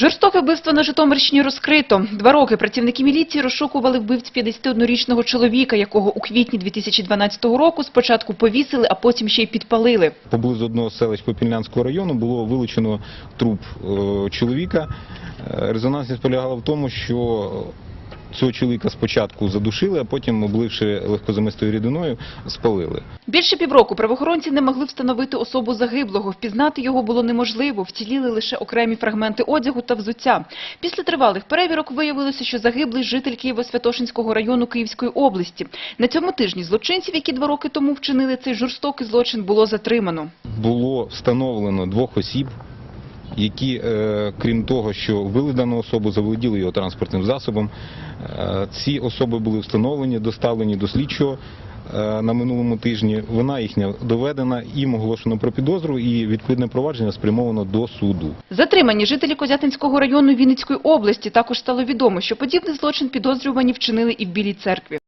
Жорстоке вбивство на Житомирщині розкрито. Два роки працівники міліції розшукували вбивць 51-річного чоловіка, якого у квітні 2012 року спочатку повісили, а потім ще й підпалили. Поблизу одного селищ Попільнянського району було вилучено труп е, чоловіка. Е, Резонансність полягала в тому, що цього чоловіка спочатку задушили, а потім, обливши легкозамистою рідиною, спалили. Більше півроку правоохоронці не могли встановити особу загиблого. Впізнати його було неможливо. Вціліли лише окремі фрагменти одягу та взуття. Після тривалих перевірок виявилося, що загиблий житель Києво-Святошинського району Київської області. На цьому тижні злочинців, які два роки тому вчинили цей жорстокий злочин, було затримано. Було встановлено двох осіб, які, е, крім того, що вбили дану особу, заволоділи його транспортним засобом. Е, Ці особи були встановлені, доставлені до слідчого е, на минулому тижні. Вона їхня доведена, їм оголошено про підозру і відповідне провадження спрямовано до суду. Затримані жителі Козятинського району Вінницької області також стало відомо, що подібний злочин підозрювані вчинили і в Білій церкві.